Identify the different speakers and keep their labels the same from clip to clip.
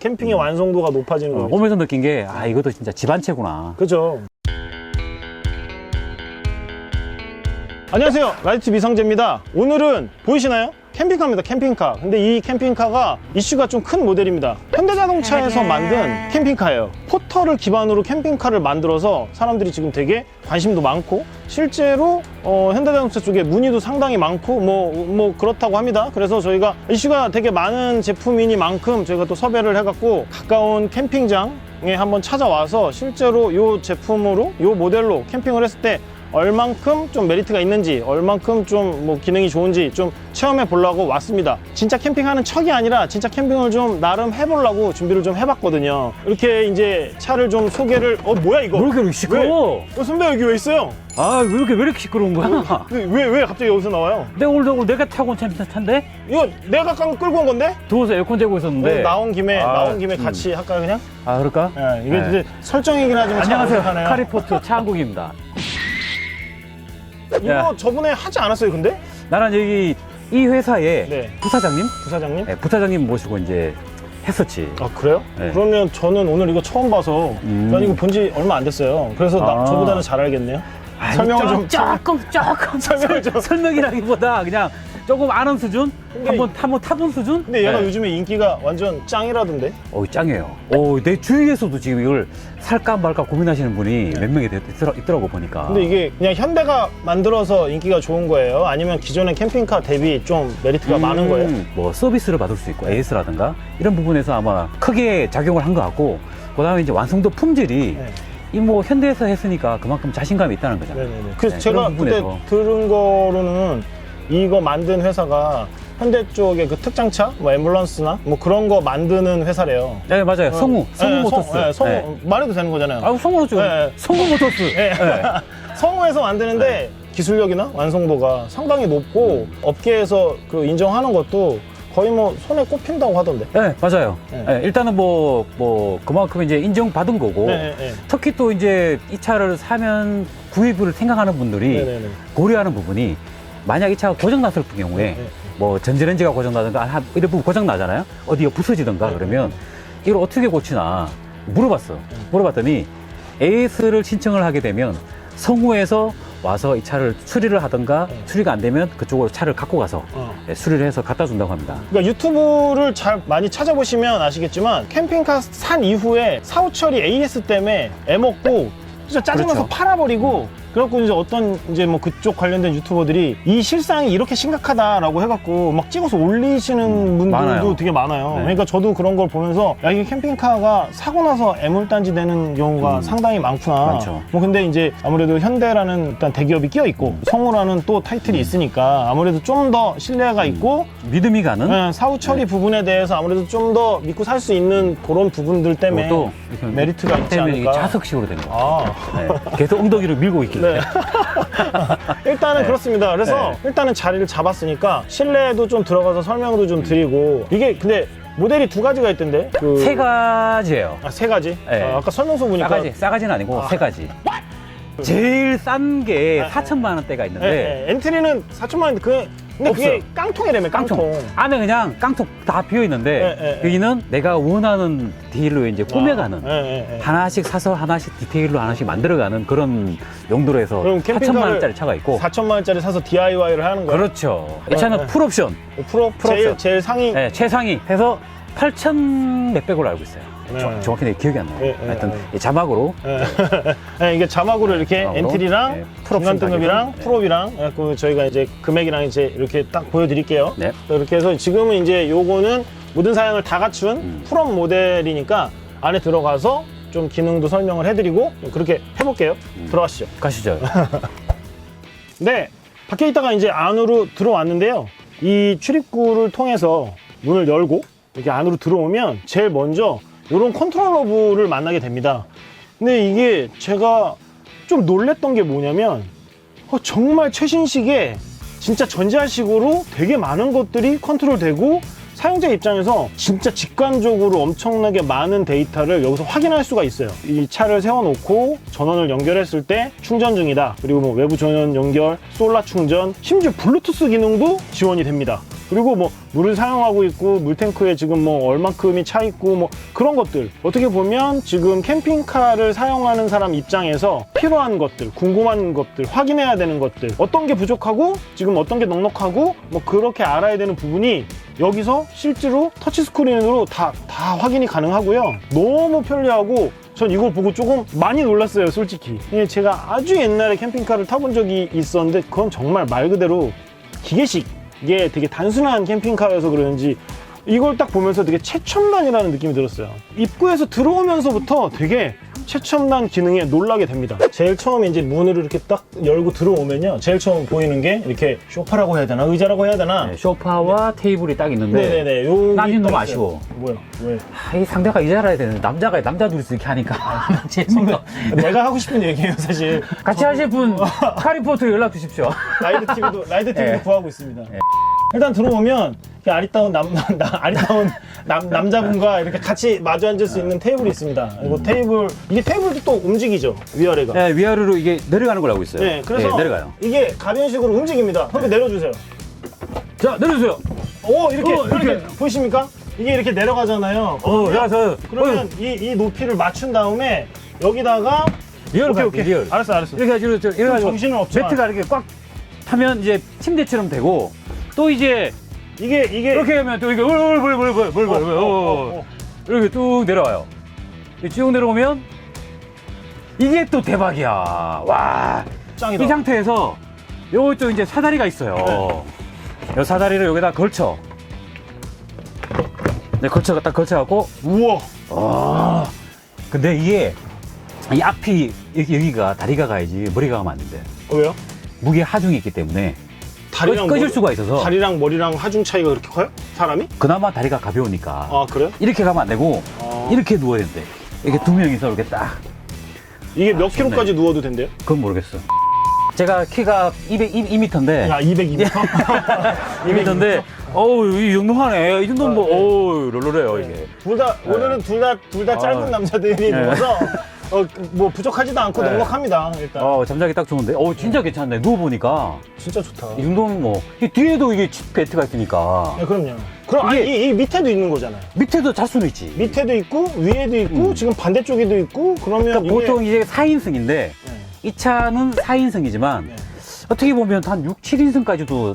Speaker 1: 캠핑의 완성도가 높아지는
Speaker 2: 어,
Speaker 1: 거죠.
Speaker 2: 오면서 느낀 게, 아, 이것도 진짜 집안채구나.
Speaker 1: 그죠. 안녕하세요. 라이트 미성재입니다. 오늘은 보이시나요? 캠핑카입니다. 캠핑카. 근데 이 캠핑카가 이슈가 좀 큰 모델입니다. 현대자동차에서 만든 캠핑카예요. 포터를 기반으로 캠핑카를 만들어서 사람들이 지금 되게 관심도 많고 실제로 어, 현대자동차 쪽에 문의도 상당히 많고 뭐, 뭐 그렇다고 합니다. 그래서 저희가 이슈가 되게 많은 제품이니만큼 저희가 또 섭외를 해갖고 가까운 캠핑장 에 한번 찾아와서 실제로 이 제품으로 이 모델로 캠핑을 했을 때 얼만큼 좀 메리트가 있는지 얼만큼 좀 뭐 기능이 좋은지 좀 체험해 보려고 왔습니다 진짜 캠핑하는 척이 아니라 진짜 캠핑을 좀 나름 해보려고 준비를 좀 해봤거든요 이렇게 이제 차를 좀 소개를 어 뭐야 이거
Speaker 2: 왜 이렇게 시끄러워?
Speaker 1: 어, 선배 여기 왜 있어요?
Speaker 2: 아, 왜 이렇게, 왜 이렇게 시끄러운 거야?
Speaker 1: 왜, 왜 갑자기 여기서 나와요?
Speaker 2: 내가 오늘, 오늘 내가 타고 온 차인데?
Speaker 1: 이거 내가 깡 끌고 온 건데?
Speaker 2: 더워서 에어컨 재고 있었는데.
Speaker 1: 오늘 나온 김에
Speaker 2: 아,
Speaker 1: 나온 김에
Speaker 2: 음.
Speaker 1: 같이 할까요 그냥?
Speaker 2: 아, 그럴까?
Speaker 1: 예, 이게
Speaker 2: 네.
Speaker 1: 이제 설정이긴 하지만 참
Speaker 2: 안녕하세요. 카리포트 차한국입니다.
Speaker 1: 이거
Speaker 2: 야.
Speaker 1: 저번에 하지 않았어요 근데?
Speaker 2: 나는 여기 이 회사의
Speaker 1: 네.
Speaker 2: 부사장님?
Speaker 1: 부사장님?
Speaker 2: 네, 부사장님 모시고 이제 했었지.
Speaker 1: 아 그래요?
Speaker 2: 네.
Speaker 1: 그러면 저는 오늘 이거 처음 봐서
Speaker 2: 음.
Speaker 1: 난 이거 본 지 얼마 안 됐어요. 그래서 나,
Speaker 2: 아.
Speaker 1: 저보다는 잘 알겠네요.
Speaker 2: 아니,
Speaker 1: 설명을 좀
Speaker 2: 조금 조금
Speaker 1: 설명을 좀.
Speaker 2: 설명이라기보다 그냥 조금 아는 수준
Speaker 1: 근데
Speaker 2: 한번 한번 타본 수준
Speaker 1: 근데 얘가
Speaker 2: 네.
Speaker 1: 요즘에 인기가 완전 짱이라던데.
Speaker 2: 어 짱이에요 어내 주위에서도 지금 이걸 살까 말까 고민하시는 분이
Speaker 1: 네.
Speaker 2: 몇 명이 있- 있더라, 있더라고 보니까
Speaker 1: 근데 이게 그냥 현대가 만들어서 인기가 좋은 거예요? 아니면 기존의 캠핑카 대비 좀 메리트가
Speaker 2: 음,
Speaker 1: 많은 거예요?
Speaker 2: 뭐 서비스를 받을 수 있고 AS라든가 이런 부분에서 아마 크게 작용을 한 것 같고 그다음에 이제 완성도 품질이
Speaker 1: 네.
Speaker 2: 이 뭐 현대에서 했으니까 그만큼 자신감이 있다는 거잖아요
Speaker 1: 네네네. 그래서
Speaker 2: 네,
Speaker 1: 제가
Speaker 2: 그런
Speaker 1: 그때
Speaker 2: 부분에서.
Speaker 1: 들은 거로는 이거 만든 회사가 현대 쪽의 그 특장차, 뭐 앰뷸런스나 뭐 그런 거 만드는 회사래요.
Speaker 2: 네 맞아요 성우 성우
Speaker 1: 네,
Speaker 2: 모터스
Speaker 1: 성, 네, 성우
Speaker 2: 네.
Speaker 1: 말해도 되는 거잖아요.
Speaker 2: 아 성우 죠
Speaker 1: 네.
Speaker 2: 성우 모터스
Speaker 1: 네.
Speaker 2: 네.
Speaker 1: 성우에서 만드는데 기술력이나 완성도가 상당히 높고 업계에서 그 인정하는 것도 거의 뭐 손에 꼽힌다고 하던데.
Speaker 2: 네, 맞아요.
Speaker 1: 네.
Speaker 2: 네, 일단은 뭐, 뭐, 그만큼 이제 인정받은 거고,
Speaker 1: 네, 네,
Speaker 2: 특히 또 이제 이 차를 사면 구입을 생각하는 분들이
Speaker 1: 네, 네, 네.
Speaker 2: 고려하는 부분이 만약 이 차가 고장났을 경우에
Speaker 1: 네, 네.
Speaker 2: 뭐 전지레인지가 고장나든가 한- 이런 부분 고장나잖아요? 어디가 부서지든가
Speaker 1: 네,
Speaker 2: 그러면 이걸 어떻게 고치나 물어봤어. 물어봤더니 AS를 신청을 하게 되면 성우에서 와서 이 차를 수리를 하든가
Speaker 1: 네.
Speaker 2: 수리가 안 되면 그쪽으로 차를 갖고 가서
Speaker 1: 어.
Speaker 2: 네, 수리를 해서 갖다 준다고 합니다.
Speaker 1: 그러니까 유튜브를 잘 많이 찾아보시면 아시겠지만 캠핑카 산 이후에 사후처리 AS 때문에 애 먹고 진짜 짜증나서
Speaker 2: 그렇죠.
Speaker 1: 팔아버리고 그래갖고 이제 어떤 이제 뭐 그쪽 관련된 유튜버들이 이 실상이 이렇게 심각하다라고 해갖고 막 찍어서 올리시는 분들도
Speaker 2: 음, 많아요.
Speaker 1: 되게 많아요.
Speaker 2: 네.
Speaker 1: 그러니까 저도 그런 걸 보면서 야 이게 캠핑카가 사고 나서 애물단지 되는 경우가
Speaker 2: 음.
Speaker 1: 상당히 많구나.
Speaker 2: 많죠.
Speaker 1: 뭐 근데 이제 아무래도 현대라는 일단 대기업이 끼어 있고
Speaker 2: 음.
Speaker 1: 성우라는 또 타이틀이 있으니까 아무래도 좀 더 신뢰가 있고
Speaker 2: 믿음이 가는
Speaker 1: 네, 사후 처리 부분에 대해서 아무래도 좀 더 믿고 살 수 있는 그런 부분들 때문에
Speaker 2: 또
Speaker 1: 메리트가 있지
Speaker 2: 때문에 이게
Speaker 1: 않을까.
Speaker 2: 자석식으로 된 거예요.
Speaker 1: 아,
Speaker 2: 네. 계속 엉덩이를 밀고 있길래.
Speaker 1: 네. 일단은
Speaker 2: 네.
Speaker 1: 그렇습니다. 그래서
Speaker 2: 네.
Speaker 1: 일단은 자리를 잡았으니까 실내도 좀 들어가서 설명도 좀 드리고 이게 근데 모델이 두 가지가 있던데 그...
Speaker 2: 세 가지예요.
Speaker 1: 아, 세 가지?
Speaker 2: 네.
Speaker 1: 아, 아까 설명서 보니까
Speaker 2: 싸가지, 싸가지는 아니고
Speaker 1: 아.
Speaker 2: 세 가지. 제일 싼게
Speaker 1: 네,
Speaker 2: 4천만 원대가 있는데
Speaker 1: 네, 네. 엔트리는 4천만 원인데 그 근데 그게
Speaker 2: 없어요.
Speaker 1: 깡통이라며 깡통.
Speaker 2: 안에 그냥 깡통 다 비어 있는데
Speaker 1: 네, 네, 네.
Speaker 2: 여기는 내가 원하는 디테일로 이제 꾸며가는
Speaker 1: 아, 네, 네, 네.
Speaker 2: 하나씩 사서 하나씩 디테일로 하나씩 만들어가는 그런 용도로 해서
Speaker 1: 그럼
Speaker 2: 4천만
Speaker 1: 캠핑카를
Speaker 2: 원짜리 차가 있고
Speaker 1: 4천만 원짜리 사서 DIY를 하는 거예요.
Speaker 2: 그렇죠. 이
Speaker 1: 네,
Speaker 2: 차는
Speaker 1: 네.
Speaker 2: 풀옵션
Speaker 1: 프로 제일
Speaker 2: 풀옵션.
Speaker 1: 제일 상위
Speaker 2: 네, 최상위 해서 8천 몇백으로 알고 있어요.
Speaker 1: 네.
Speaker 2: 정- 정확히 내 기억이 안 나요.
Speaker 1: 네, 네,
Speaker 2: 하여튼
Speaker 1: 네.
Speaker 2: 이 자막으로
Speaker 1: 네. 네, 이게 자막으로 이렇게
Speaker 2: 자막으로,
Speaker 1: 엔트리랑
Speaker 2: 네,
Speaker 1: 중간
Speaker 2: 풀옵션
Speaker 1: 등급이랑
Speaker 2: 가격은, 네.
Speaker 1: 풀옵이랑 그래갖고 저희가 이제 금액이랑 이제 이렇게 딱 보여드릴게요.
Speaker 2: 네.
Speaker 1: 이렇게 해서 지금은 이제 요거는 모든 사양을 다 갖춘
Speaker 2: 음.
Speaker 1: 풀업 모델이니까 안에 들어가서 좀 기능도 설명을 해드리고 그렇게 해볼게요.
Speaker 2: 음.
Speaker 1: 들어가시죠.
Speaker 2: 가시죠.
Speaker 1: 네, 밖에 있다가 이제 안으로 들어왔는데요. 이 출입구를 통해서 문을 열고 이렇게 안으로 들어오면 제일 먼저 이런 컨트롤러브를 만나게 됩니다. 근데 이게 제가 좀 놀랬던 게 뭐냐면 어, 정말 최신식의 진짜 전자식으로 되게 많은 것들이 컨트롤되고 사용자 입장에서 진짜 직관적으로 엄청나게 많은 데이터를 여기서 확인할 수가 있어요. 이 차를 세워놓고 전원을 연결했을 때 충전 중이다. 그리고 뭐 외부 전원 연결, 솔라 충전, 심지어 블루투스 기능도 지원이 됩니다. 그리고 뭐 물을 사용하고 있고 물탱크에 지금 뭐 얼만큼이 차 있고 뭐 그런 것들. 어떻게 보면 지금 캠핑카를 사용하는 사람 입장에서 필요한 것들 궁금한 것들 확인해야 되는 것들. 어떤 게 부족하고 지금 어떤 게 넉넉하고 뭐 그렇게 알아야 되는 부분이 여기서 실제로 터치 스크린으로 다, 다 확인이 가능하고요. 너무 편리하고 전 이걸 보고 조금 많이 놀랐어요 솔직히. 예, 제가 아주 옛날에 캠핑카를 타본 적이 있었는데 그건 정말 말 그대로 기계식 이게 되게 단순한 캠핑카여서 그런지 이걸 딱 보면서 되게 최첨단이라는 느낌이 들었어요. 입구에서 들어오면서부터 되게 최첨단 기능에 놀라게 됩니다. 제일 처음에 이제 문을 이렇게 딱 열고 들어오면요. 제일 처음 보이는 게 이렇게 소파라고 해야 되나? 의자라고 해야 되나?
Speaker 2: 네, 소파와 테이블이 딱 있는데
Speaker 1: 네네네.
Speaker 2: 요난 이거 너무 아쉬워.
Speaker 1: 뭐야? 왜?
Speaker 2: 아, 이 상대가 이자라야 되는데 남자가 남자 둘이서 이렇게 하니까 재미가
Speaker 1: 내가 하고 싶은 얘기예요, 사실.
Speaker 2: 같이 하실 분 카리포트 연락 주십시오.
Speaker 1: 라이드 TV도 라이드 TV도
Speaker 2: 예.
Speaker 1: 구하고 있습니다. 일단 들어오면 이렇게 아리따운 남, 남 아리따운 남, 남자분과 이렇게 같이 마주 앉을 수 있는 테이블이 있습니다. 그리고 테이블 이게 테이블도 또 움직이죠 위아래가.
Speaker 2: 네, 위아래로 이게 내려가는 걸 알고 있어요.
Speaker 1: 네, 그래서
Speaker 2: 네, 내려가요.
Speaker 1: 이게 가변식으로 움직입니다. 한번 내려주세요.
Speaker 2: 자, 내려주세요.
Speaker 1: 오 이렇게
Speaker 2: 어,
Speaker 1: 이렇게,
Speaker 2: 이렇게.
Speaker 1: 보이십니까? 이게 이렇게 내려가잖아요.
Speaker 2: 어, 야, 저,
Speaker 1: 그러면 이, 이 높이를 맞춘 다음에 여기다가
Speaker 2: 리얼
Speaker 1: 오케이 오케이
Speaker 2: 리얼.
Speaker 1: 알았어 알았어.
Speaker 2: 이렇게 해가지고, 저, 이렇게 해가지고
Speaker 1: 정신은 없지만.
Speaker 2: 매트가 이렇게 꽉 타면 이제 침대처럼 되고 또 이제
Speaker 1: 이게 이게
Speaker 2: 이렇게 하면 또 이게
Speaker 1: 어, 어, 어, 어.
Speaker 2: 이렇게 뚝 내려와요. 쭉 내려오면 이게 또 대박이야. 와.
Speaker 1: 짱이다.
Speaker 2: 이 상태에서 요쪽 이제 사다리가 있어요.
Speaker 1: 네.
Speaker 2: 요 사다리를 여기다 걸쳐. 네, 걸쳐, 딱 걸쳐 갖고,
Speaker 1: 우와.
Speaker 2: 아. 근데 이게, 이 앞이, 여기, 여기가 다리가 가야지 머리가 가면 안 된대.
Speaker 1: 왜요?
Speaker 2: 무게 하중이 있기 때문에
Speaker 1: 다리랑
Speaker 2: 꺼질
Speaker 1: 머리-
Speaker 2: 수가 있어서
Speaker 1: 다리랑 머리랑 하중 차이가 그렇게 커요? 사람이?
Speaker 2: 그나마 다리가 가벼우니까
Speaker 1: 아 그래요?
Speaker 2: 이렇게 가면 안 되고
Speaker 1: 아.
Speaker 2: 이렇게 누워야 된대. 이렇게 두 명이서 이렇게 딱.
Speaker 1: 이게 몇
Speaker 2: 아,
Speaker 1: 킬로까지 누워도 된대요?
Speaker 2: 그건 모르겠어. 제가 키가 200, 2m인데,
Speaker 1: 야 202m.
Speaker 2: 2m인데, 어우, 이 정도 하네. 이 정도는 뭐, 어우, 롤롤해요, 이게.
Speaker 1: 둘 다 오늘은 둘 다 둘 다 짧은
Speaker 2: 아.
Speaker 1: 남자들이
Speaker 2: 네.
Speaker 1: 누워서 어, 뭐 부족하지도 않고
Speaker 2: 네.
Speaker 1: 넉넉합니다. 일단
Speaker 2: 어, 잠자기 딱 좋은데. 어, 진짜 괜찮네. 누워보니까.
Speaker 1: 진짜 좋다.
Speaker 2: 이 정도면 뭐, 이 뒤에도 이게 칩 배트가 있으니까.
Speaker 1: 네, 그럼요. 그럼 아니, 이, 이 밑에도 있는 거잖아요.
Speaker 2: 밑에도 잘 수는 있지.
Speaker 1: 밑에도 있고 위에도 있고
Speaker 2: 음.
Speaker 1: 지금 반대쪽에도 있고 그러면
Speaker 2: 그러니까 보통 이제 4인승인데,
Speaker 1: 네.
Speaker 2: 이 차는 4인승이지만,
Speaker 1: 네.
Speaker 2: 어떻게 보면 한 6, 7인승까지도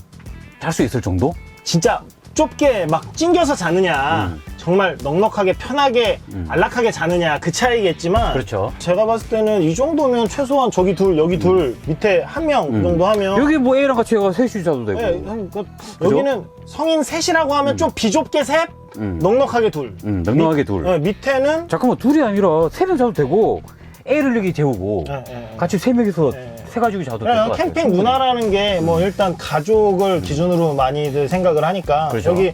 Speaker 2: 잘 수 있을 정도?
Speaker 1: 진짜 좁게 막 찡겨서 자느냐
Speaker 2: 음.
Speaker 1: 정말 넉넉하게 편하게
Speaker 2: 음.
Speaker 1: 안락하게 자느냐 그 차이겠지만
Speaker 2: 그렇죠.
Speaker 1: 제가 봤을 때는 이 정도면 최소한 저기 둘 여기 둘 밑에 한 명 그
Speaker 2: 음.
Speaker 1: 정도 하면
Speaker 2: 여기 뭐 A랑 같이 해가 셋이 자도 되고.
Speaker 1: 네, 형, 그, 여기는 성인 셋이라고 하면 좀 비좁게 셋
Speaker 2: 음.
Speaker 1: 넉넉하게 둘
Speaker 2: 음, 넉넉하게
Speaker 1: 밑-
Speaker 2: 둘.
Speaker 1: 네, 밑에는
Speaker 2: 잠깐만, 둘이 아니라 세 명 자도 되고, A를 여기 재우고,
Speaker 1: 네, 네.
Speaker 2: 같이 세 명이서
Speaker 1: 네.
Speaker 2: 세 가지고 자도 될 것 같아요.
Speaker 1: 캠핑 문화라는 게 뭐 일단 가족을 기준으로 많이들 생각을 하니까
Speaker 2: 그렇죠.
Speaker 1: 여기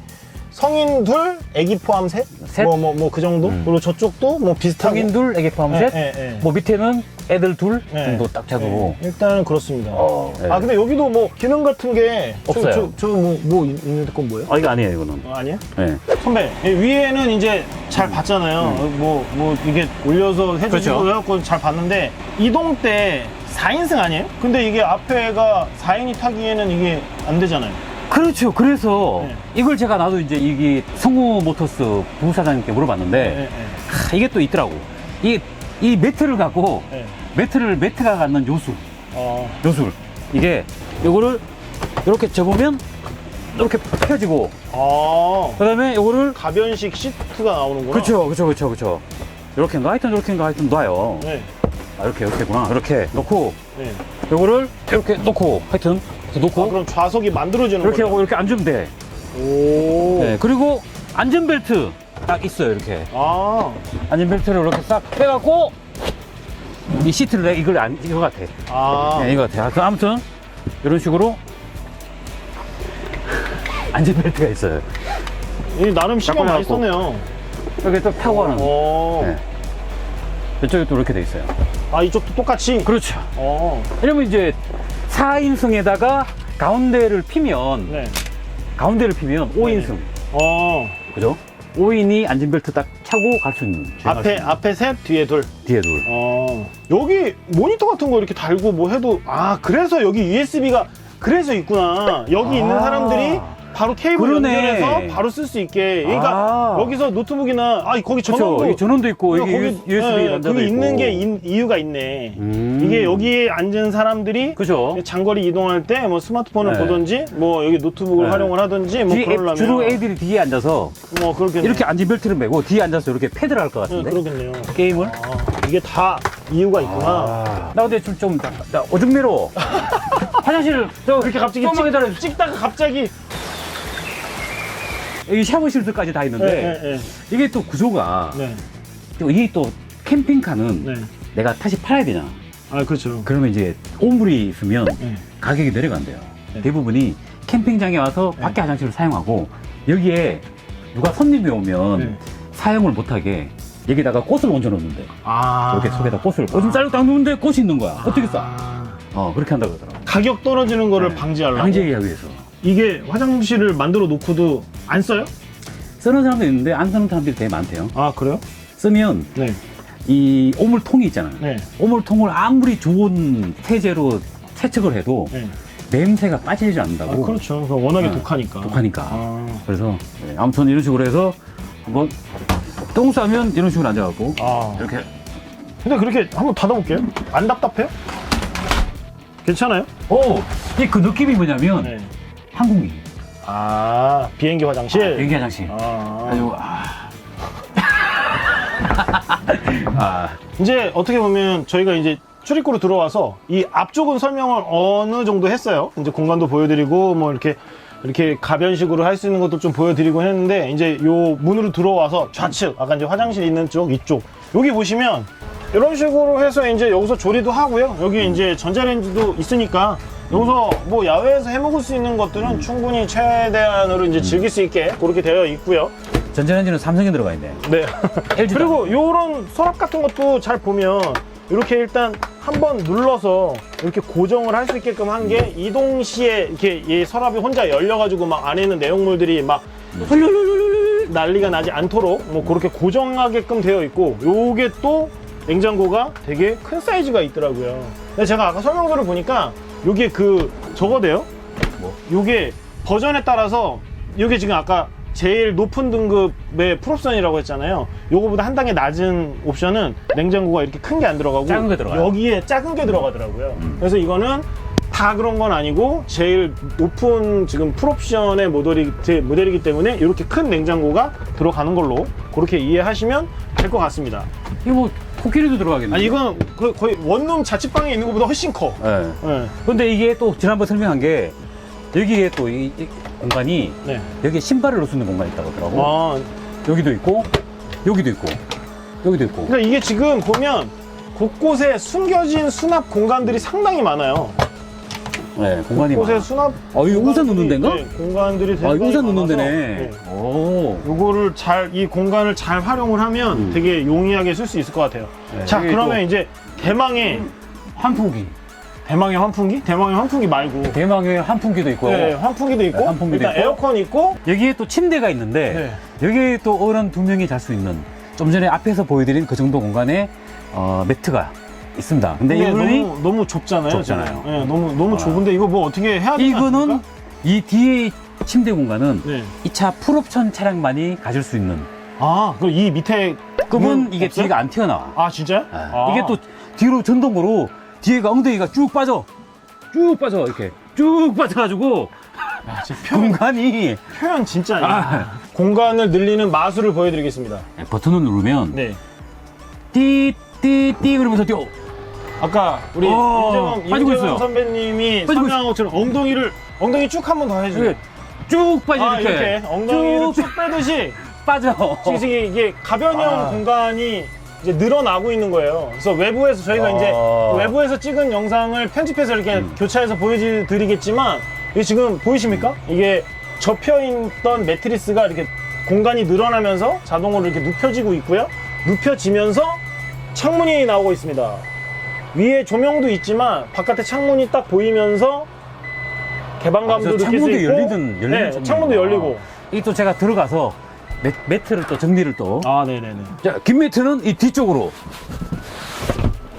Speaker 1: 성인 둘, 아기 포함 셋,
Speaker 2: 셋?
Speaker 1: 뭐 뭐 뭐 그 정도.
Speaker 2: 음.
Speaker 1: 그리고 저쪽도 뭐 비슷하고.
Speaker 2: 성인 둘, 애기 포함
Speaker 1: 네,
Speaker 2: 셋.
Speaker 1: 네, 네.
Speaker 2: 뭐 밑에는 애들 둘
Speaker 1: 네.
Speaker 2: 정도 딱 자도.
Speaker 1: 네, 일단은 그렇습니다.
Speaker 2: 어, 네.
Speaker 1: 아 근데 여기도 뭐 기능 같은 게
Speaker 2: 없어요.
Speaker 1: 저뭐뭐 뭐 있는데 건 뭐예요?
Speaker 2: 아, 이거 아니에요, 이거는.
Speaker 1: 어, 아니에요?
Speaker 2: 네.
Speaker 1: 선배 예, 위에는 이제 잘 봤잖아요. 뭐 뭐 이게 올려서 해주고
Speaker 2: 음. 그렇죠.
Speaker 1: 해갖고 잘 봤는데 이동 때 4인승 아니에요? 근데 이게 앞에가 4인이 타기에는 이게 안 되잖아요.
Speaker 2: 그렇죠. 그래서
Speaker 1: 네.
Speaker 2: 이걸 제가 나도 이제 이게 성우 모터스 부사장님께 물어봤는데,
Speaker 1: 예, 예,
Speaker 2: 하, 이게 또 있더라고. 이, 이 매트를 갖고,
Speaker 1: 예.
Speaker 2: 매트를, 매트가 갖는 요술,
Speaker 1: 어,
Speaker 2: 요술. 이게, 요거를 이렇게 접으면, 이렇게 펴지고,
Speaker 1: 아,
Speaker 2: 그 다음에 요거를,
Speaker 1: 가변식 시트가 나오는구나.
Speaker 2: 그렇죠, 그렇죠, 그렇죠, 그렇죠. 이렇게인가 하여튼 이렇게인가 하여튼 놔요.
Speaker 1: 네,
Speaker 2: 아, 이렇게, 이렇게구나. 이렇게 놓고,
Speaker 1: 네.
Speaker 2: 요거를 이렇게 놓고, 하여튼, 이렇게 놓고,
Speaker 1: 아, 그럼 좌석이 만들어지는
Speaker 2: 이렇게
Speaker 1: 거예요?
Speaker 2: 하고 이렇게 앉으면 돼.
Speaker 1: 오.
Speaker 2: 네, 그리고 안전벨트 딱 있어요, 이렇게.
Speaker 1: 아,
Speaker 2: 안전벨트를 이렇게 싹 빼갖고, 이 시트를 내 이걸 안, 이거 같아.
Speaker 1: 아.
Speaker 2: 네, 이거 같아. 아, 그 아무튼, 이런 식으로 안전벨트가 있어요.
Speaker 1: 이 나름 신경 많이
Speaker 2: 잡고
Speaker 1: 썼네요.
Speaker 2: 이렇게 또 타고 가는.
Speaker 1: 어.
Speaker 2: 네. 이쪽에 또 이렇게 돼 있어요.
Speaker 1: 아, 이쪽도 똑같이?
Speaker 2: 그렇죠.
Speaker 1: 어.
Speaker 2: 왜냐면 이제 4인승에다가 가운데를 피면,
Speaker 1: 네.
Speaker 2: 가운데를 피면 5인승.
Speaker 1: 어.
Speaker 2: 그죠? 5인이 안전벨트 딱 차고 갈 수 있는.
Speaker 1: 앞에,
Speaker 2: 있는.
Speaker 1: 앞에 셋, 뒤에 둘.
Speaker 2: 뒤에 둘.
Speaker 1: 어. 여기 모니터 같은 거 이렇게 달고 뭐 해도, 아, 그래서 여기 USB가 그래서 있구나. 여기 있는
Speaker 2: 아.
Speaker 1: 사람들이 바로 케이블
Speaker 2: 그러네.
Speaker 1: 연결해서 바로 쓸 수 있게. 그러니까
Speaker 2: 아.
Speaker 1: 여기서 노트북이나 아 거기
Speaker 2: 그렇죠.
Speaker 1: 전원도
Speaker 2: 여기 전원도 있고 여기
Speaker 1: 거기-
Speaker 2: USB
Speaker 1: 예,
Speaker 2: 단자도
Speaker 1: 그게
Speaker 2: 있고.
Speaker 1: 있는 게 인- 이유가 있네.
Speaker 2: 음.
Speaker 1: 이게 여기에 앉은 사람들이
Speaker 2: 그죠.
Speaker 1: 장거리 이동할 때 뭐 스마트폰을
Speaker 2: 네.
Speaker 1: 보든지 뭐 여기 노트북을
Speaker 2: 네.
Speaker 1: 활용을 하든지 뭐
Speaker 2: 뒤에
Speaker 1: 그러려면
Speaker 2: 주로 애들이 뒤에 앉아서
Speaker 1: 뭐 그렇게
Speaker 2: 이렇게 앉은 벨트를 메고 뒤에 앉아서 이렇게 패드를 할것
Speaker 1: 네,
Speaker 2: 같은데
Speaker 1: 그러겠네요.
Speaker 2: 게임을.
Speaker 1: 아, 이게 다 이유가 있구나.
Speaker 2: 아. 나 근데 좀, 좀 나, 나 매러 화장실 저
Speaker 1: 이렇게 갑자기 찍, 찍다가 갑자기
Speaker 2: 여기 샤워실들까지 다 있는데
Speaker 1: 네, 네,
Speaker 2: 이게 또 구조가
Speaker 1: 네,
Speaker 2: 또 이게 또 캠핑카는
Speaker 1: 네.
Speaker 2: 내가 다시 팔아야 되잖아
Speaker 1: 아 그렇죠.
Speaker 2: 그러면 이제 오물이 있으면
Speaker 1: 네.
Speaker 2: 가격이 내려간대요
Speaker 1: 네.
Speaker 2: 대부분이 캠핑장에 와서
Speaker 1: 네.
Speaker 2: 밖에 화장실을 사용하고 여기에 누가 손님이 오면
Speaker 1: 네.
Speaker 2: 사용을 못하게 여기다가 꽃을 얹어 놓는데
Speaker 1: 아
Speaker 2: 이렇게 속에다 꽃을 오줌 쌀로 딱 놓는데 꽃이 있는 거야 어떻게 싸?
Speaker 1: 아.
Speaker 2: 어 그렇게 한다고 그러더라고
Speaker 1: 가격 떨어지는 거를
Speaker 2: 네.
Speaker 1: 방지하려고.
Speaker 2: 방지하기 위해서
Speaker 1: 이게 화장실을 만들어 놓고도 안 써요?
Speaker 2: 쓰는 사람도 있는데 안 쓰는 사람들이 되게 많대요
Speaker 1: 아 그래요?
Speaker 2: 쓰면
Speaker 1: 네,
Speaker 2: 이 오물통이 있잖아요
Speaker 1: 네,
Speaker 2: 오물통을 아무리 좋은 세제로 세척을 해도
Speaker 1: 네.
Speaker 2: 냄새가 빠지지
Speaker 1: 아,
Speaker 2: 않는다고
Speaker 1: 그렇죠. 그거 워낙에
Speaker 2: 네.
Speaker 1: 독하니까.
Speaker 2: 독하니까
Speaker 1: 아,
Speaker 2: 그래서 네, 아무튼 이런 식으로 해서 한번 똥 싸면 이런 식으로 앉아갖고
Speaker 1: 아.
Speaker 2: 이렇게
Speaker 1: 근데 그렇게 한번 닫아볼게요. 안 답답해요? 괜찮아요?
Speaker 2: 오! 이그 느낌이 뭐냐면
Speaker 1: 네.
Speaker 2: 항공기
Speaker 1: 아 비행기 화장실.
Speaker 2: 비행기 화장실
Speaker 1: 아.
Speaker 2: 아주 아. 아,
Speaker 1: 이제 어떻게 보면 저희가 이제 출입구로 들어와서 이 앞쪽은 설명을 어느 정도 했어요. 이제 공간도 보여드리고 뭐 이렇게 이렇게 가변식으로 할 수 있는 것도 좀 보여드리고 했는데 이제 요 문으로 들어와서 좌측 아까 이제 화장실 있는 쪽 이쪽 여기 보시면 이런 식으로 해서 이제 여기서 조리도 하고요. 여기 이제 전자레인지도 있으니까 여기서 뭐 야외에서 해 먹을 수 있는 것들은 충분히 최대한으로 이제 즐길 수 있게 그렇게 되어 있고요.
Speaker 2: 전자레인지는 삼성이 들어가 있네
Speaker 1: 네.
Speaker 2: LG
Speaker 1: 그리고 요런 서랍 같은 것도 잘 보면 이렇게 일단 한번 눌러서 이렇게 고정을 할 수 있게끔 한 게 이동 시에 이렇게 이 서랍이 혼자 열려가지고 막 안에 있는 내용물들이 막 훌훌훌훌 난리가 나지 않도록 뭐 그렇게 고정하게끔 되어 있고 요게 또 냉장고가 되게 큰 사이즈가 있더라고요. 근데 제가 아까 설명서를 보니까 요게 그 저거대요.
Speaker 2: 뭐?
Speaker 1: 요게 버전에 따라서 요게 지금 아까 제일 높은 등급의 풀옵션이라고 했잖아요. 요거보다 한 단계 낮은 옵션은 냉장고가 이렇게 큰 게 안 들어가고
Speaker 2: 작은 게 들어가요.
Speaker 1: 여기에 작은 게 들어가더라고요.
Speaker 2: 음.
Speaker 1: 그래서 이거는 다 그런 건 아니고 제일 높은 지금 풀옵션의 모델이, 제 모델이기 때문에 이렇게 큰 냉장고가 들어가는 걸로 그렇게 이해하시면 될 것 같습니다.
Speaker 2: 이거 뭐 코끼리도 들어가겠네
Speaker 1: 아 이건 거- 거의 원룸 자취방에 있는 것보다 훨씬 커.
Speaker 2: 네.
Speaker 1: 네.
Speaker 2: 근데 이게 또 지난번 설명한 게 여기에 또 이 공간이
Speaker 1: 네.
Speaker 2: 여기에 신발을 있는 공간이 있다고 하더라고
Speaker 1: 아,
Speaker 2: 여기도 있고 여기도 있고 여기도 있고
Speaker 1: 그러니까 이게 지금 보면 곳곳에 숨겨진 수납 공간들이 상당히 많아요.
Speaker 2: 네, 공간이 많아
Speaker 1: 수납.
Speaker 2: 아, 이거 우산 놓는 데인가?
Speaker 1: 네, 공간들이
Speaker 2: 아, 이거 우산 놓는 데네
Speaker 1: 네.
Speaker 2: 오
Speaker 1: 요거를 잘, 이 공간을 잘 활용을 하면
Speaker 2: 음.
Speaker 1: 되게 용이하게 쓸 수 있을 것 같아요.
Speaker 2: 네,
Speaker 1: 자, 그러면
Speaker 2: 또-
Speaker 1: 이제 대망의,
Speaker 2: 환풍기
Speaker 1: 대망의 환풍기? 대망의 환풍기 말고.
Speaker 2: 대망의 환풍기도 있고
Speaker 1: 네, 환풍기도 있고,
Speaker 2: 네, 환풍기도
Speaker 1: 일단
Speaker 2: 있고.
Speaker 1: 에어컨 있고,
Speaker 2: 여기에 또 침대가 있는데
Speaker 1: 네.
Speaker 2: 여기에 또 어른 두 명이 잘 수 있는 좀 전에 앞에서 보여드린 그 정도 공간에 어, 매트가 있습니다. 근데
Speaker 1: 근데
Speaker 2: 이분이
Speaker 1: 너무, 너무 좁잖아요.
Speaker 2: 좁잖아요.
Speaker 1: 지금. 네, 너무, 너무
Speaker 2: 아.
Speaker 1: 좁은데 이거 뭐 어떻게 해야 되는
Speaker 2: 이거는 이 뒤에 침대 공간은
Speaker 1: 네.
Speaker 2: 이 차 풀옵션 차량만이 가질 수 있는
Speaker 1: 아, 그럼 이 밑에.
Speaker 2: 급은
Speaker 1: 문
Speaker 2: 이게
Speaker 1: 없어요?
Speaker 2: 뒤가 안 튀어나와.
Speaker 1: 아, 진짜요?
Speaker 2: 네.
Speaker 1: 아.
Speaker 2: 이게 또 뒤로 전동으로 뒤에가 엉덩이가 쭉 빠져. 쭉 빠져 이렇게 쭉 빠져가지고
Speaker 1: 아, 진짜 표현,
Speaker 2: 공간이
Speaker 1: 표현 진짜.
Speaker 2: 아.
Speaker 1: 공간을 늘리는 마술을 보여드리겠습니다.
Speaker 2: 버튼을 누르면
Speaker 1: 네.
Speaker 2: 띠 띠띠 그러면서 뛰어.
Speaker 1: 아까 우리
Speaker 2: 어,
Speaker 1: 임재범,
Speaker 2: 빠지고 있어요.
Speaker 1: 선배님이
Speaker 2: 빠지고
Speaker 1: 설명한 것처럼 엉덩이를 엉덩이 쭉 한 번 더 해줘요.
Speaker 2: 이게 쭉 빠져
Speaker 1: 아,
Speaker 2: 이렇게.
Speaker 1: 이렇게 엉덩이를 쭉쭉 빼듯이
Speaker 2: 빠져.
Speaker 1: 지금 이게 가변형
Speaker 2: 아.
Speaker 1: 공간이 이제 늘어나고 있는 거예요. 그래서 외부에서 저희가
Speaker 2: 아.
Speaker 1: 이제 외부에서 찍은 영상을 편집해서 이렇게
Speaker 2: 음.
Speaker 1: 교차해서 보여드리겠지만 이게 지금 보이십니까? 이게 접혀 있던 매트리스가 이렇게 공간이 늘어나면서 자동으로 이렇게 눕혀지고 있고요. 눕혀지면서 창문이 나오고 있습니다. 위에 조명도 있지만 바깥에 창문이 딱 보이면서 개방감도
Speaker 2: 아, 저
Speaker 1: 느낄 수
Speaker 2: 창문도
Speaker 1: 있고
Speaker 2: 열리든 열리는
Speaker 1: 네,
Speaker 2: 창문이구나.
Speaker 1: 창문도 열리고
Speaker 2: 이게 또 제가 들어가서 매, 매트를 또 정리를 또.
Speaker 1: 아 네네네
Speaker 2: 자, 긴 매트는 이 뒤쪽으로.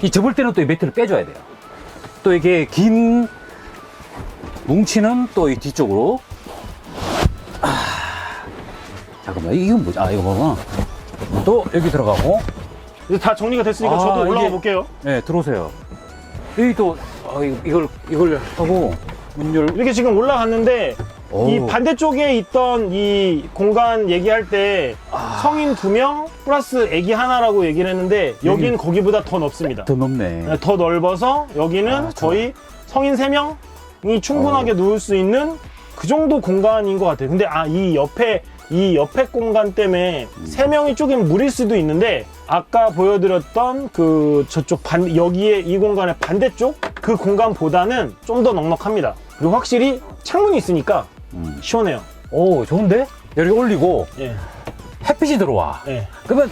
Speaker 2: 이 접을 때는 또 이 매트를 빼줘야 돼요. 또 이게 긴 뭉치는 또 이 뒤쪽으로. 잠깐만, 이건 뭐지? 아, 이거 뭐구나. 또 여기 들어가고.
Speaker 1: 이제 다 정리가 됐으니까
Speaker 2: 아,
Speaker 1: 저도 올라가
Speaker 2: 이게-
Speaker 1: 볼게요.
Speaker 2: 네, 들어오세요. 여기 또, 어, 이- 이걸, 이걸 하고, 문 열,
Speaker 1: 이렇게 지금 올라갔는데
Speaker 2: 오.
Speaker 1: 이 반대쪽에 있던 이 공간 얘기할 때
Speaker 2: 아.
Speaker 1: 성인 두 명 플러스 애기 하나라고 얘기를 했는데 여기는 거기보다 더 넓습니다.
Speaker 2: 더 높네.
Speaker 1: 네, 더 넓어서 여기는
Speaker 2: 아, 좋아.
Speaker 1: 거의 성인 세명이 충분하게 누울 수 있는 그 정도 공간인 것 같아요. 근데 아, 이 옆에, 이 옆에 공간 때문에 세 명이 쪼개면 무릴 수도 있는데 아까 보여드렸던 그 저쪽 반, 여기에 이 공간의 반대쪽 그 공간보다는 좀 더 넉넉합니다. 그리고 확실히 창문이 있으니까
Speaker 2: 음.
Speaker 1: 시원해요.
Speaker 2: 오, 좋은데? 여기 올리고,
Speaker 1: 예,
Speaker 2: 햇빛이 들어와.
Speaker 1: 예.
Speaker 2: 그러면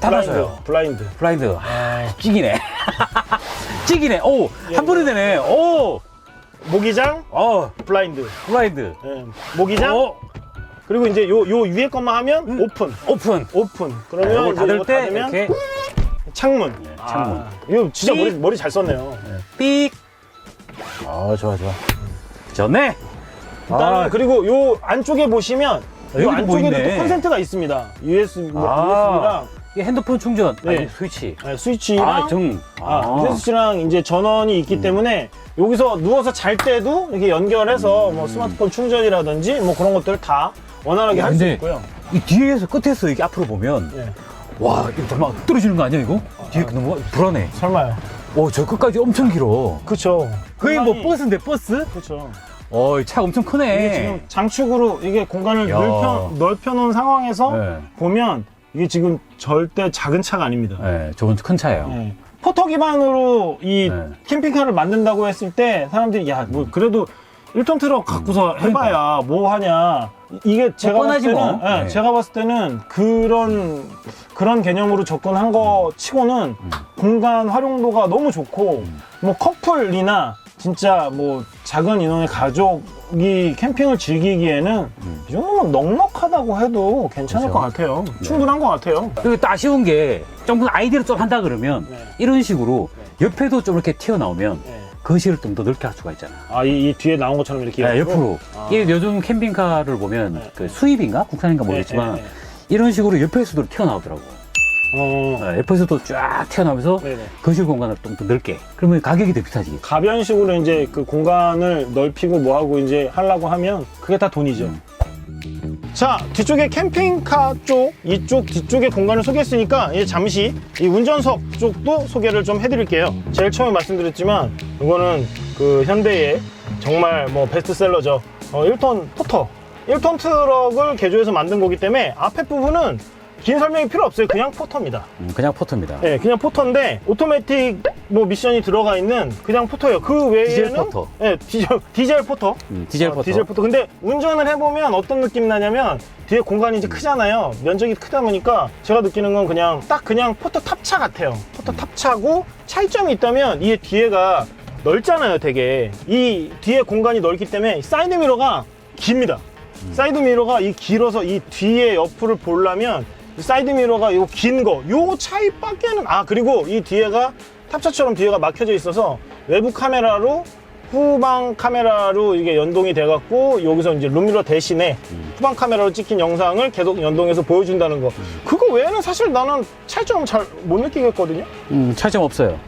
Speaker 1: 블라인드,
Speaker 2: 닫아줘요.
Speaker 1: 블라인드.
Speaker 2: 블라인드. 아, 찌기네. 찌기네. 오,
Speaker 1: 예.
Speaker 2: 한 번에 되네. 오,
Speaker 1: 모기장,
Speaker 2: 어,
Speaker 1: 블라인드.
Speaker 2: 블라인드.
Speaker 1: 예, 모기장,
Speaker 2: 오,
Speaker 1: 그리고 이제 요, 요 위에 것만 하면 오픈.
Speaker 2: 오픈.
Speaker 1: 오픈.
Speaker 2: 네,
Speaker 1: 그러면
Speaker 2: 이거
Speaker 1: 이제
Speaker 2: 닫을
Speaker 1: 이거
Speaker 2: 때
Speaker 1: 닫으면
Speaker 2: 이렇게
Speaker 1: 창문.
Speaker 2: 창문.
Speaker 1: 아, 이거 진짜
Speaker 2: 삑.
Speaker 1: 머리, 머리 잘 썼네요.
Speaker 2: 삑. 아, 좋아, 좋아. 좋네.
Speaker 1: 일단은
Speaker 2: 아,
Speaker 1: 그리고 요 안쪽에 보시면 요
Speaker 2: 여기도
Speaker 1: 안쪽에도
Speaker 2: 보이네.
Speaker 1: 또 콘센트가 있습니다. USB, 뭐
Speaker 2: 아.
Speaker 1: USB랑
Speaker 2: 이게 핸드폰 충전.
Speaker 1: 네.
Speaker 2: 아니, 스위치.
Speaker 1: 스위치랑
Speaker 2: 아, 정.
Speaker 1: 아, 스위치랑 이제 전원이 있기
Speaker 2: 음.
Speaker 1: 때문에 여기서 누워서 잘 때도 이렇게 연결해서 뭐 스마트폰 충전이라든지 뭐 그런 것들 다 원활하게
Speaker 2: 야,
Speaker 1: 할수
Speaker 2: 근데
Speaker 1: 있고요.
Speaker 2: 이 뒤에서 끝에서 이게 앞으로 보면
Speaker 1: 네.
Speaker 2: 와 이거 정말 떨어지는 거 아니야 이거? 뒤에 너무 불안해.
Speaker 1: 설마요.
Speaker 2: 오저 끝까지 엄청 길어.
Speaker 1: 그쵸.
Speaker 2: 거의 뭐
Speaker 1: 공간이-
Speaker 2: 버스인데 버스?
Speaker 1: 그쵸.
Speaker 2: 어차 엄청
Speaker 1: 이게
Speaker 2: 크네.
Speaker 1: 지금 장축으로 이게 공간을
Speaker 2: 야.
Speaker 1: 넓혀, 넓혀놓은 상황에서
Speaker 2: 네.
Speaker 1: 보면 이게 지금 절대 작은 차가 아닙니다.
Speaker 2: 네, 좋은 큰 차예요.
Speaker 1: 네. 포터 기반으로 이
Speaker 2: 네.
Speaker 1: 캠핑카를 만든다고 했을 때 사람들이 야 뭐 그래도 1톤 트럭 갖고서 해봐야 뭐 하냐 이게 제가 봤을
Speaker 2: 뻔하지
Speaker 1: 때는
Speaker 2: 뭐.
Speaker 1: 예,
Speaker 2: 네.
Speaker 1: 제가 봤을 때는 그런 그런 개념으로 접근한 거 치고는
Speaker 2: 음.
Speaker 1: 공간 활용도가 너무 좋고 뭐 커플이나 진짜 뭐 작은 인원의 가족이 캠핑을 즐기기에는 이 정도면 넉넉하다고 해도 괜찮을
Speaker 2: 음. 그렇죠.
Speaker 1: 것 같아요 충분한 것 같아요
Speaker 2: 그리고 또 아쉬운 게 좀 아이디어를 좀 한다 그러면
Speaker 1: 네.
Speaker 2: 이런 식으로 옆에도 좀 이렇게 튀어나오면
Speaker 1: 네.
Speaker 2: 거실을 좀 더 넓게 할 수가 있잖아.
Speaker 1: 아, 이, 이 뒤에 나온 것처럼 이렇게.
Speaker 2: 네,
Speaker 1: 해가지고?
Speaker 2: 옆으로.
Speaker 1: 아.
Speaker 2: 이게 요즘 캠핑카를 보면
Speaker 1: 네.
Speaker 2: 그 수입인가 국산인가 모르겠지만
Speaker 1: 네, 네,
Speaker 2: 이런 식으로 옆에서도 튀어나오더라고.
Speaker 1: 어.
Speaker 2: 네, 옆에서도 쫙 튀어나오면서
Speaker 1: 네 네.
Speaker 2: 거실 공간을 좀 더 넓게. 그러면 가격이 더 비싸지겠지.
Speaker 1: 가변식으로 이제 그 공간을 넓히고 뭐하고 이제 하려고 하면 그게 다 돈이죠.
Speaker 2: 음.
Speaker 1: 자, 뒤쪽에 캠핑카 쪽, 이쪽 뒤쪽에 공간을 소개했으니까 이제 잠시 이 운전석 쪽도 소개를 좀 해드릴게요. 제일 처음에 말씀드렸지만 이거는 그 현대의 정말 뭐 베스트셀러죠. 어, 1톤 포터. 1톤 트럭을 개조해서 만든 거기 때문에 앞에 부분은 긴 설명이 필요 없어요. 그냥 포터입니다.
Speaker 2: 음, 그냥 포터입니다.
Speaker 1: 네, 그냥 포터인데 오토매틱 뭐 미션이 들어가 있는 그냥 포터예요. 그 외에는
Speaker 2: 디젤 포터.
Speaker 1: 네, 디젤, 디젤 포터.
Speaker 2: 음, 디젤
Speaker 1: 어,
Speaker 2: 포터.
Speaker 1: 디젤 포터. 근데 운전을 해보면 어떤 느낌 나냐면 뒤에 공간이 이제 크잖아요. 면적이 크다 보니까 제가 느끼는 건 그냥 딱 그냥 포터 탑차 같아요. 포터 탑차고 차이점이 있다면 이 뒤에가 넓잖아요, 되게. 이 뒤에 공간이 넓기 때문에 사이드 미러가 깁니다. 사이드 미러가 이 길어서 이 뒤에 옆을 보려면 이 사이드 미러가 요 긴 거, 요 차이밖에는 아 그리고 이 뒤에가 탑차처럼 뒤에가 막혀져 있어서 외부 카메라로 후방 카메라로 이게 연동이 돼갖고 여기서 이제 룸미러 대신에 후방 카메라로 찍힌 영상을 계속 연동해서 보여준다는 거. 그거 외에는 사실 나는 차이점 잘 못 느끼겠거든요.
Speaker 2: 음, 차이점 없어요.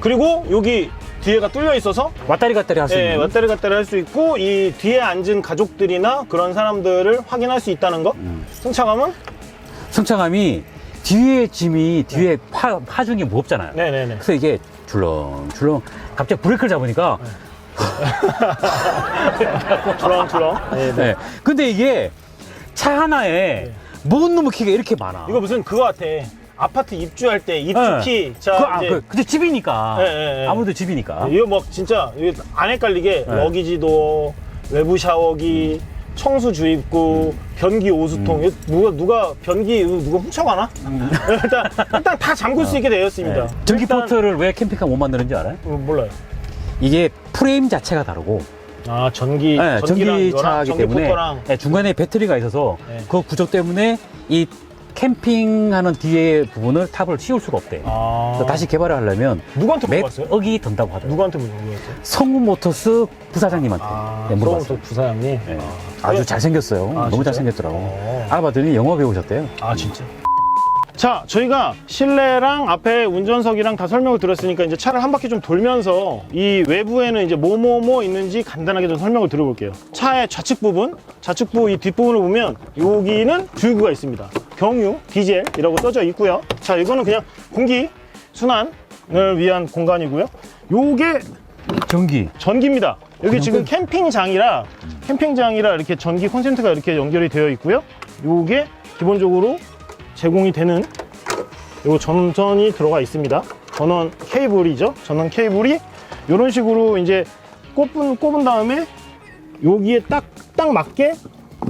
Speaker 1: 그리고 여기 뒤에가 뚫려 있어서
Speaker 2: 왔다리 갔다리 할 수
Speaker 1: 예,
Speaker 2: 있는.
Speaker 1: 왔다리 갔다리 할 수 있고 이 뒤에 앉은 가족들이나 그런 사람들을 확인할 수 있다는 거.
Speaker 2: 음.
Speaker 1: 승차감은
Speaker 2: 승차감이 뒤에 짐이 뒤에 파, 파중이 무겁잖아요.
Speaker 1: 네네네.
Speaker 2: 그래서 이게 줄렁줄렁 갑자기 브레이크를 잡으니까
Speaker 1: 주렁주렁. 네, 네.
Speaker 2: 네. 근데 이게 차 하나에 못 키가 이렇게 많아.
Speaker 1: 이거 무슨 그거 같아. 아파트 입주할 때 입주키. 자,
Speaker 2: 그, 아,
Speaker 1: 이제
Speaker 2: 그, 근데 집이니까.
Speaker 1: 네, 네, 네.
Speaker 2: 아무래도 집이니까.
Speaker 1: 이거 뭐 진짜 이거 안 헷갈리게
Speaker 2: 네.
Speaker 1: 러기지도 외부 샤워기 청수 주입구 변기 오수통 이거 누가 누가 변기 이거 누가 훔쳐가나 일단 일단 다 잠글 수 있게 되어 있습니다
Speaker 2: 네. 전기
Speaker 1: 일단-
Speaker 2: 포트를 왜 캠핑카 못 만드는지 알아요?
Speaker 1: 어, 몰라요
Speaker 2: 이게 프레임 자체가 다르고
Speaker 1: 아 전기
Speaker 2: 네,
Speaker 1: 전기랑 이거랑
Speaker 2: 전기차이기
Speaker 1: 전기
Speaker 2: 때문에
Speaker 1: 포터랑
Speaker 2: 네, 중간에 배터리가 있어서
Speaker 1: 네.
Speaker 2: 그 구조 때문에 이 캠핑하는 뒤에 부분을 탑을 씌울 수가 없대.
Speaker 1: 아.
Speaker 2: 그래서 다시 개발을 하려면
Speaker 1: 누구한테
Speaker 2: 몇
Speaker 1: 물어봤어요?
Speaker 2: 억이 든다고 하더라고요.
Speaker 1: 누구한테 물어봤어요?
Speaker 2: 성우 모터스 부사장님한테
Speaker 1: 아,
Speaker 2: 네, 물어봤어요.
Speaker 1: 서울서 부사장님.
Speaker 2: 네.
Speaker 1: 아,
Speaker 2: 아주 잘생겼어요.
Speaker 1: 아,
Speaker 2: 너무
Speaker 1: 진짜요?
Speaker 2: 잘생겼더라고.
Speaker 1: 어.
Speaker 2: 알아봤더니 영화 배우셨대요.
Speaker 1: 아 진짜. 자, 저희가 실내랑 앞에 운전석이랑 다 설명을 드렸으니까 이제 차를 한 바퀴 좀 돌면서 이 외부에는 이제 뭐뭐뭐 있는지 간단하게 좀 설명을 드려볼게요. 차의 좌측 부분, 좌측부 이 뒷부분을 보면 여기는 주유구가 있습니다. 경유, 디젤이라고 써져 있고요. 자, 이거는 그냥 공기 순환을 위한 공간이고요. 요게
Speaker 2: 전기.
Speaker 1: 전기입니다. 여기 지금
Speaker 2: 끝?
Speaker 1: 캠핑장이라 캠핑장이라 이렇게 전기 콘센트가 이렇게 연결이 되어 있고요. 요게 기본적으로 제공이 되는 요 전선이 들어가 있습니다. 전원 케이블이죠. 전원 케이블이 이런 식으로 이제 꼽은 꼽은 다음에 여기에 딱 딱 맞게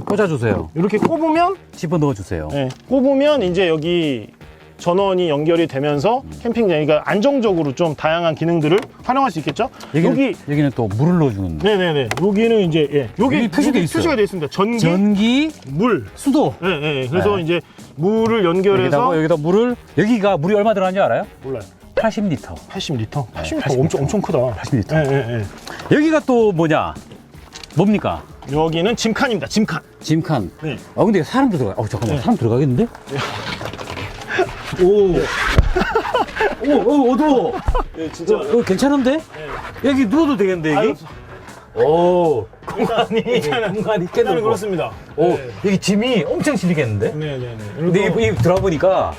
Speaker 2: 꽂아주세요.
Speaker 1: 이렇게 꼽으면
Speaker 2: 집어 넣어주세요.
Speaker 1: 예, 꼽으면 이제 여기 전원이 연결이 되면서 캠핑장이가 안정적으로 좀 다양한 기능들을 활용할 수 있겠죠.
Speaker 2: 여기는,
Speaker 1: 여기
Speaker 2: 여기는 또 물을 넣어주는.
Speaker 1: 네네네. 여기는 이제 예, 여기
Speaker 2: 여기 표시돼
Speaker 1: 여기
Speaker 2: 있어요.
Speaker 1: 표시가 되어 있습니다. 전기,
Speaker 2: 전기,
Speaker 1: 물.
Speaker 2: 수도.
Speaker 1: 예, 예, 예. 그래서
Speaker 2: 네.
Speaker 1: 이제 물을 연결해서
Speaker 2: 여기다가 여기다 물을 여기가 물이 얼마 들어가는지 알아요?
Speaker 1: 몰라요.
Speaker 2: 80리터.
Speaker 1: 80리터. 80리터
Speaker 2: 80
Speaker 1: 엄청 엄청 크다.
Speaker 2: 80리터.
Speaker 1: 예, 예, 예.
Speaker 2: 여기가 또 뭐냐? 뭡니까?
Speaker 1: 여기는 짐칸입니다. 짐칸.
Speaker 2: 짐칸.
Speaker 1: 네.
Speaker 2: 아 근데 사람도 들어가. 어 잠깐만
Speaker 1: 네.
Speaker 2: 사람 들어가겠는데? 오. 오, 오 어두워.
Speaker 1: 예, 진짜.
Speaker 2: 어, 어, 괜찮은데? 여기 누워도 되겠는데 여기? 오. 공간이 공간이 꽤
Speaker 1: 일단은
Speaker 2: 넓고.
Speaker 1: 그렇습니다.
Speaker 2: 오
Speaker 1: 네.
Speaker 2: 여기 짐이 엄청 실리겠는데?
Speaker 1: 네, 네, 네.
Speaker 2: 근데
Speaker 1: 그리고
Speaker 2: 이, 이 들어보니까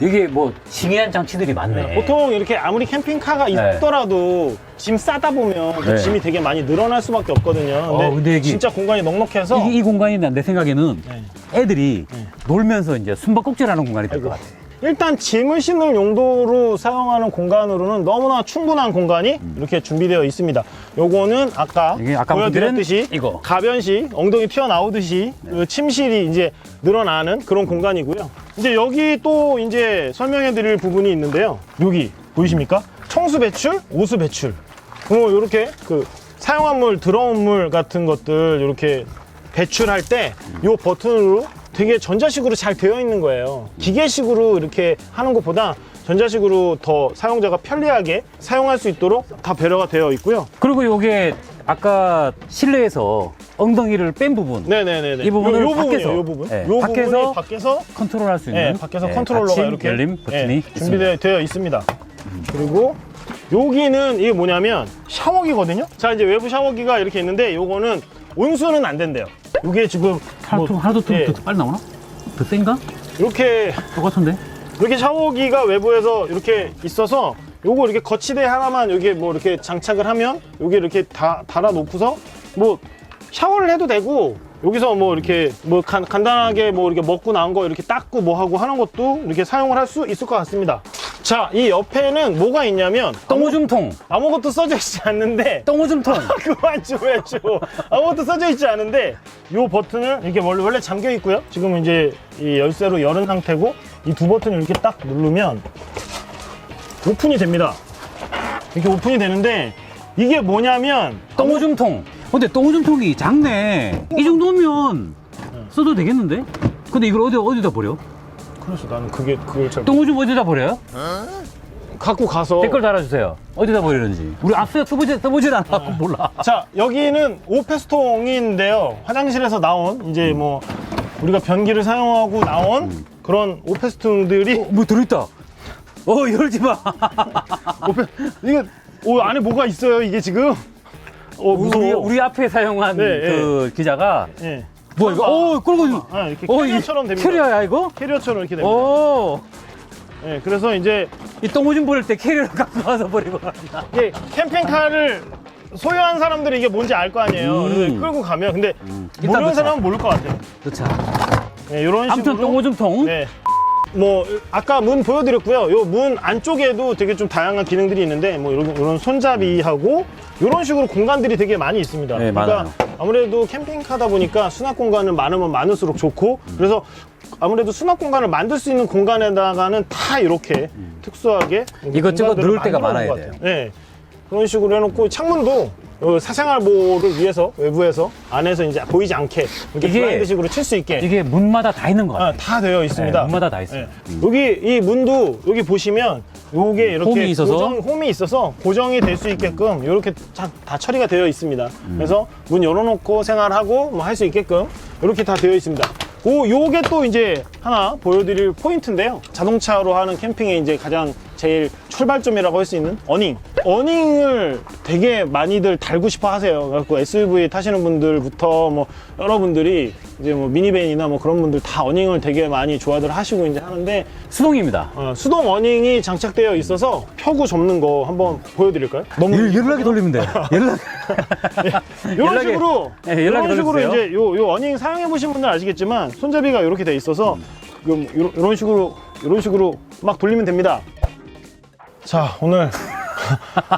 Speaker 2: 이게 뭐 신기한 장치들이 많네.
Speaker 1: 보통 이렇게 아무리 캠핑카가
Speaker 2: 네.
Speaker 1: 있더라도 짐 싸다 보면 그
Speaker 2: 네.
Speaker 1: 짐이 되게 많이 늘어날 수밖에 없거든요. 근데,
Speaker 2: 어, 근데 여기-
Speaker 1: 진짜 공간이 넉넉해서
Speaker 2: 이, 이 공간이 내 생각에는
Speaker 1: 네.
Speaker 2: 애들이
Speaker 1: 네.
Speaker 2: 놀면서 이제 숨바꼭질하는 공간이 될 것. 같아.
Speaker 1: 일단 짐을 싣는 용도로 사용하는 공간으로는 너무나 충분한 공간이 이렇게 준비되어 있습니다. 요거는 아까
Speaker 2: 음. 이게 아까
Speaker 1: 보여드렸듯이
Speaker 2: 이거.
Speaker 1: 가변식 엉덩이 튀어나오듯이
Speaker 2: 네.
Speaker 1: 그 침실이 이제 늘어나는 그런 공간이고요. 이제 여기 또 이제 설명해 드릴 부분이 있는데요. 여기 보이십니까? 청수 배출, 오수 배출. 뭐 이렇게 그 사용한 물, 들어온 물 같은 것들 이렇게 배출할 때이 버튼으로 되게 전자식으로 잘 되어 있는 거예요. 기계식으로 이렇게 하는 것보다 전자식으로 더 사용자가 편리하게 사용할 수 있도록 다 배려가 되어 있고요.
Speaker 2: 그리고 요게 아까 실내에서 엉덩이를 뺀 부분
Speaker 1: 네네네네.
Speaker 2: 이 부분을
Speaker 1: 요, 요
Speaker 2: 밖에서,
Speaker 1: 부분이요, 요 부분.
Speaker 2: 네,
Speaker 1: 요
Speaker 2: 밖에서
Speaker 1: 부분이 밖에서
Speaker 2: 컨트롤할 수 있는
Speaker 1: 네, 밖에서
Speaker 2: 네,
Speaker 1: 컨트롤러가 이렇게
Speaker 2: 열림 버튼이
Speaker 1: 네,
Speaker 2: 있습니다.
Speaker 1: 준비되어 되어 있습니다. 그리고 여기는 이게 뭐냐면 샤워기거든요. 자 이제 외부 샤워기가 이렇게 있는데 요거는 온수는 안 된대요. 이게 지금
Speaker 2: 하나도
Speaker 1: 뭐,
Speaker 2: 하나도 더,
Speaker 1: 예,
Speaker 2: 더 빨리 나오나? 더 센가?
Speaker 1: 이렇게
Speaker 2: 똑같은데?
Speaker 1: 이렇게 샤워기가 외부에서 이렇게 있어서 요거 이렇게 거치대 하나만 여기 뭐 이렇게 장착을 하면 여기 이렇게 다 달아 놓고서 뭐 샤워를 해도 되고 여기서 뭐 이렇게 뭐 간, 간단하게 뭐 이렇게 먹고 나온 거 이렇게 닦고 뭐 하고 하는 것도 이렇게 사용을 할 수 있을 것 같습니다. 자, 이 옆에는 뭐가 있냐면
Speaker 2: 똥오줌통,
Speaker 1: 아무것도 써져 있지 않는데
Speaker 2: 똥오줌통.
Speaker 1: 그만 좀 해줘. 아무것도 써져 있지 않은데 이 버튼을 이렇게 원래, 원래 잠겨 있고요. 지금 이제 이 열쇠로 열은 상태고 이 두 버튼을 이렇게 딱 누르면 오픈이 됩니다. 이렇게 오픈이 되는데 이게 뭐냐면
Speaker 2: 똥오줌통. 근데 똥오줌통이 작네. 이 정도면 써도 되겠는데? 근데 이걸 어디 어디다 버려?
Speaker 1: 그래서 나는 그게 그걸 잘
Speaker 2: 똥오줌 어디다 버려요?
Speaker 1: 갖고 가서
Speaker 2: 댓글 달아주세요. 어디다 버리는지. 우리 앞서 써보지 써보질 않아갖고 몰라.
Speaker 1: 자 여기는 오페스통인데요 화장실에서 나온 이제 뭐 우리가 변기를 사용하고 나온 그런 오페스통들이
Speaker 2: 뭐 들어있다. 어 열지 마.
Speaker 1: 오페 이게 오 안에 뭐가 있어요 이게 지금 어 무서워
Speaker 2: 우리, 우리 앞에 사용한
Speaker 1: 네,
Speaker 2: 그 기자가
Speaker 1: 예.
Speaker 2: 뭐 이거? 어 그러고
Speaker 1: 아, 이렇게
Speaker 2: 어,
Speaker 1: 캐리어처럼 됩니다.
Speaker 2: 캐리어야 이거?
Speaker 1: 캐리어처럼 이렇게 됩니다.
Speaker 2: 오.
Speaker 1: 예, 그래서 이제
Speaker 2: 이 똥오줌 버릴 때 캐리어를 갖고 와서 버리고.
Speaker 1: 이게 캠핑카를 소유한 사람들이 이게 뭔지 알 거 아니에요.
Speaker 2: 음.
Speaker 1: 그래서 끌고 가면 근데
Speaker 2: 일단
Speaker 1: 모르는
Speaker 2: 넣자.
Speaker 1: 사람은 모를 것 같아요.
Speaker 2: 그렇죠.
Speaker 1: 예, 이런
Speaker 2: 아무튼
Speaker 1: 식으로
Speaker 2: 똥오줌통.
Speaker 1: 네. 뭐 아까 문 보여드렸고요. 요 문 안쪽에도 되게 좀 다양한 기능들이 있는데 뭐 이런 이런 손잡이하고 이런 식으로 공간들이 되게 많이 있습니다.
Speaker 2: 네,
Speaker 1: 그러니까
Speaker 2: 많아요.
Speaker 1: 아무래도 캠핑카다 보니까 수납 공간은 많으면 많을수록 좋고
Speaker 2: 음.
Speaker 1: 그래서 아무래도 수납 공간을 만들 수 있는 공간에다가는 다 이렇게 특수하게
Speaker 2: 음. 이것저것
Speaker 1: 공간들을
Speaker 2: 넣을 데가
Speaker 1: 만들어 놓은
Speaker 2: 많아야
Speaker 1: 것 같아요. 네. 그런 식으로 해놓고 창문도 요 사생활 보호를 위해서 외부에서 안에서 이제 보이지 않게 이렇게
Speaker 2: 이게-
Speaker 1: 블라인드식으로 칠 수 있게
Speaker 2: 이게 문마다 다 있는 것 같아요.
Speaker 1: 아, 다 되어 있습니다.
Speaker 2: 네, 문마다 다 있어요.
Speaker 1: 예. 여기 이 문도 여기 보시면 요게 이렇게
Speaker 2: 홈이 있어서?
Speaker 1: 고정, 홈이 있어서 고정이 될 수 있게끔 이렇게 다, 다 처리가 되어 있습니다.
Speaker 2: 음.
Speaker 1: 그래서 문 열어놓고 생활하고 뭐 할 수 있게끔 이렇게 다 되어 있습니다. 오, 요게 또 이제 하나 보여드릴 포인트인데요. 자동차로 하는 캠핑에 이제 가장 제일 출발점이라고 할 수 있는 어닝. 어닝을 되게 많이들 달고 싶어 하세요. 그래갖고 SUV 타시는 분들부터 뭐 여러분들이 이제 뭐 미니밴이나 뭐 그런 분들 다 어닝을 되게 많이 좋아들 하시고 이제 하는데
Speaker 2: 수동입니다.
Speaker 1: 어, 수동 어닝이 장착되어 있어서 펴고 접는 거 한번 보여드릴까요? 너무
Speaker 2: 연- 연락이 돌리면 돼요. 연락.
Speaker 1: 이런
Speaker 2: 연락에-
Speaker 1: 식으로
Speaker 2: 네, 연락이
Speaker 1: 이런 식으로
Speaker 2: 돌려주세요.
Speaker 1: 이제 요, 요 어닝 사용해 보신 분들 아시겠지만 손잡이가 이렇게 돼 있어서 지금 이런, 이런 식으로 이런 식으로 막 돌리면 됩니다. 자 오늘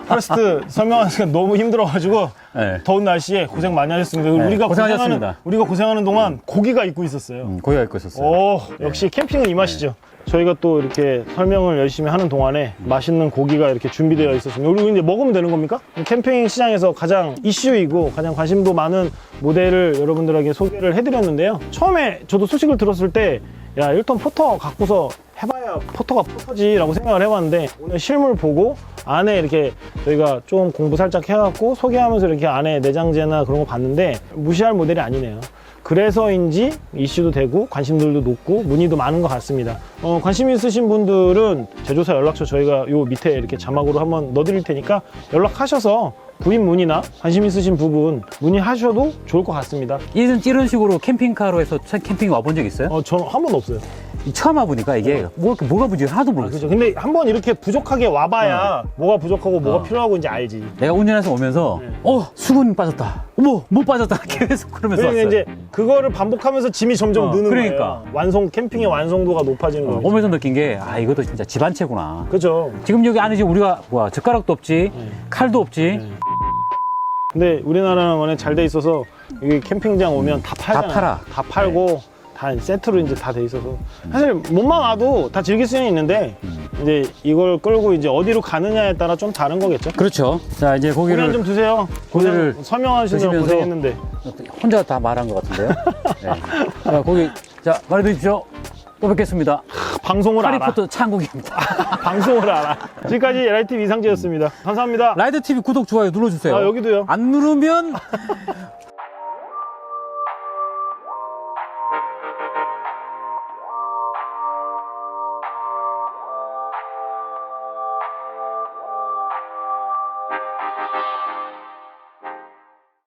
Speaker 1: 퍼스트 설명하는 시간 너무 힘들어가지고
Speaker 2: 네.
Speaker 1: 더운 날씨에 고생 많이 하셨습니다.
Speaker 2: 네,
Speaker 1: 우리가 고생하는
Speaker 2: 고생하셨습니다.
Speaker 1: 우리가 고생하는 동안 고기가 입고 있었어요.
Speaker 2: 음, 고기가 입고 있었어요.
Speaker 1: 오, 역시 캠핑은 이 맛이죠. 저희가 또 이렇게 설명을 열심히 하는 동안에 맛있는 고기가 이렇게 준비되어 있었습니다. 우리 이제 먹으면 되는 겁니까? 캠핑 시장에서 가장 이슈이고 가장 관심도 많은 모델을 여러분들에게 소개를 해드렸는데요. 처음에 저도 소식을 들었을 때, 야, 1톤 포터 갖고서 해봐야 포터가 포터지라고 생각을 해봤는데, 오늘 실물 보고 안에 이렇게 저희가 좀 공부 살짝 해갖고 소개하면서 이렇게 안에 내장재나 그런 거 봤는데, 무시할 모델이 아니네요. 그래서인지 이슈도 되고 관심들도 높고 문의도 많은 것 같습니다. 어, 관심 있으신 분들은 제조사 연락처 저희가 요 밑에 이렇게 자막으로 한번 넣어드릴 테니까 연락하셔서 구입 문의나 관심 있으신 부분 문의하셔도 좋을 것 같습니다.
Speaker 2: 이런, 이런 식으로 캠핑카로 해서 차- 캠핑 와본 적 있어요?
Speaker 1: 어, 저는 한 번도 없어요.
Speaker 2: 이 처음 와보니까 이게 뭐, 뭐가 문제인지 하나도 모르겠어요.
Speaker 1: 그죠? 근데 한번 이렇게 부족하게 와봐야 뭐가 부족하고 뭐가
Speaker 2: 어.
Speaker 1: 필요하고 이제 알지.
Speaker 2: 내가 운전해서 오면서
Speaker 1: 네.
Speaker 2: 어 수건 빠졌다. 어머 못 빠졌다. 계속 그러면서
Speaker 1: 그러니까
Speaker 2: 왔어요.
Speaker 1: 이제 그거를 반복하면서 짐이 점점
Speaker 2: 어,
Speaker 1: 느는
Speaker 2: 그러니까.
Speaker 1: 거예요. 완성 캠핑의 완성도가 높아지는
Speaker 2: 어,
Speaker 1: 거죠.
Speaker 2: 오면서 느낀 게 아 이것도 진짜 집안채구나.
Speaker 1: 그죠?
Speaker 2: 지금 여기 안에 지금 우리가 뭐야 젓가락도 없지,
Speaker 1: 네.
Speaker 2: 칼도 없지.
Speaker 1: 근데 우리나라는 워낙 잘돼 있어서 여기 캠핑장 오면 다 팔잖아요.
Speaker 2: 다 팔아.
Speaker 1: 다 팔고 다 세트로 이제 다 돼 있어서 사실 몸만 와도 다 즐길 수는 있는데 이제 이걸 끌고 이제 어디로 가느냐에 따라 좀 다른 거겠죠.
Speaker 2: 그렇죠. 자 이제
Speaker 1: 고기를
Speaker 2: 고기를
Speaker 1: 좀 드세요.
Speaker 2: 고기를
Speaker 1: 설명하시느라
Speaker 2: 드시면서
Speaker 1: 고생했는데
Speaker 2: 혼자 다 말한 것 같은데요. 네. 자 고기 자 말해 주십시오. 또 뵙겠습니다.
Speaker 1: 방송을 알아.
Speaker 2: 하리포터 창국입니다.
Speaker 1: 방송을 알아. 지금까지 LITV 이상재였습니다. 감사합니다.
Speaker 2: 라이드 TV 구독 좋아요 눌러주세요.
Speaker 1: 아, 여기도요.
Speaker 2: 안 누르면